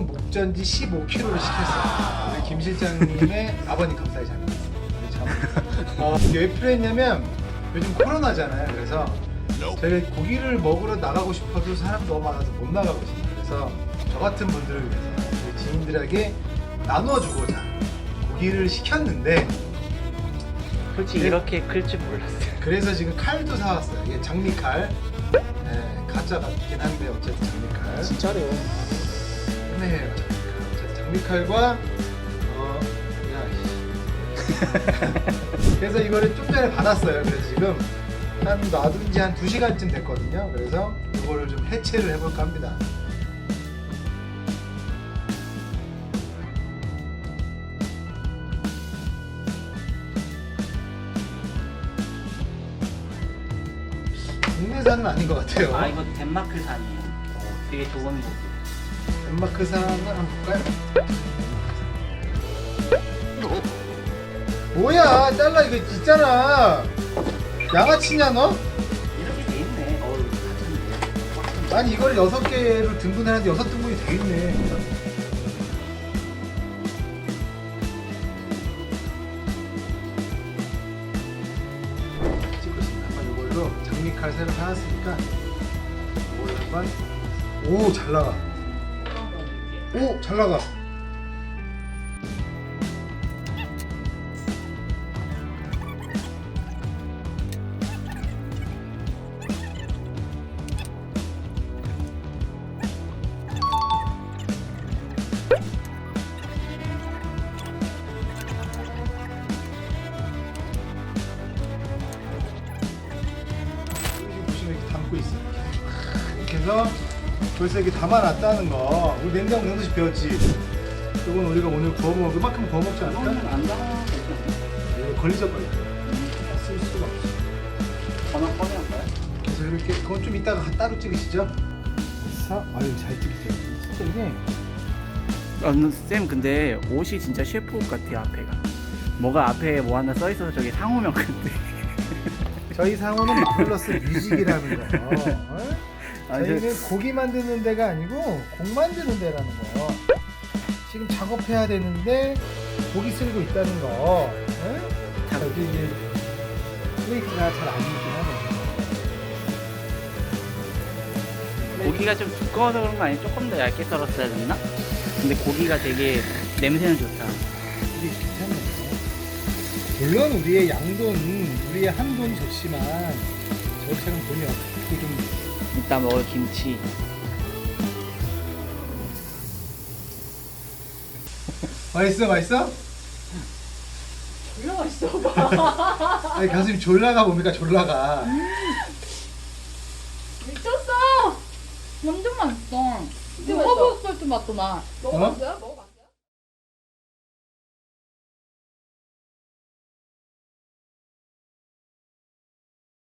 육전지 15kg를 시켰어요. 우리 김 실장님의 아버님 감사히 잘. 참. 어, 이게 왜 필요했냐면 요즘 코로나잖아요. 그래서 저희가 고기를 먹으러 나가고 싶어도 사람 너무 많아서 못 나가고 있습니다. 그래서 저 같은 분들을 위해서 저희 지인들에게 나눠주고자 고기를 시켰는데 솔직히 네. 이렇게 클 줄 몰랐어요. 그래서 지금 칼도 사왔어요. 이게 장미칼. 네, 가짜 같긴 한데 어쨌든 장미칼. 진짜래요. 어쨌든 장미칼과 어, 야, 씨. 그래서 이거를 좀 전에 받았어요. 그래서 지금 한 놔둔 지한 2시간쯤 됐거든요. 그래서 이거를 좀 해체를 해볼까 합니다. 국내산은 아닌 것 같아요. 아 이거 덴마크산이에요. 되게 좋은 거고. 덴마크산을 한번 볼까요? 뭐야 잘라 이거 있잖아 양아치냐 너? 이렇게 돼 있네. 어우. 아니 이걸 여섯 개로 등분하는데 여섯 등분이 돼 있네 장미칼 새로 한번 오 잘 나가 오 잘 나가 보시면 이렇게 담고 있어요. 이렇게 해서 벌써 이렇게 담아놨다는 거. 우리 냉장고 연습 배웠지. 이건 우리가 오늘 구워 먹을 그만큼 구워 먹지 않을까? 안 담아. 이거 걸리적거려. 쓸 수가 없어. 전화 거야? 그래서 이렇게 그건 좀 이따가 따로 찍으시죠. 자, 아유 잘 찍으세요. 진짜 이게 아, 쌤 근데 옷이 진짜 셰프 옷 같아요 앞에가. 뭐가 앞에 뭐 하나 써 있어서 저기 상호명 같대. 저희 상호는 마블러스 뮤직이라는 거. 어? 아, 저희는 고기 만드는 데가 아니고 곡 만드는 데라는 거. 지금 작업해야 되는데 고기 쓸고 있다는 거. 어? 자, 여기 이제 플레이트가 잘 안 익긴 하네. 고기가 좀 두꺼워서 그런 거 아니야? 조금 더 얇게 썰었어야 됐나? 근데 고기가 되게 냄새는 좋다. 이게 괜찮네. 물론 우리의 양돈, 우리의 한돈이 좋지만 저처럼 돈이 없고 좀 이따 먹을 김치. 맛있어, 맛있어? 졸라 맛있어. 아니 가슴이 졸라가 뭡니까 졸라가. 미쳤어. 완전 맛있어. 근데 허브 소스 맛도 나. 어? 먹어봤어요? 먹어봤어요?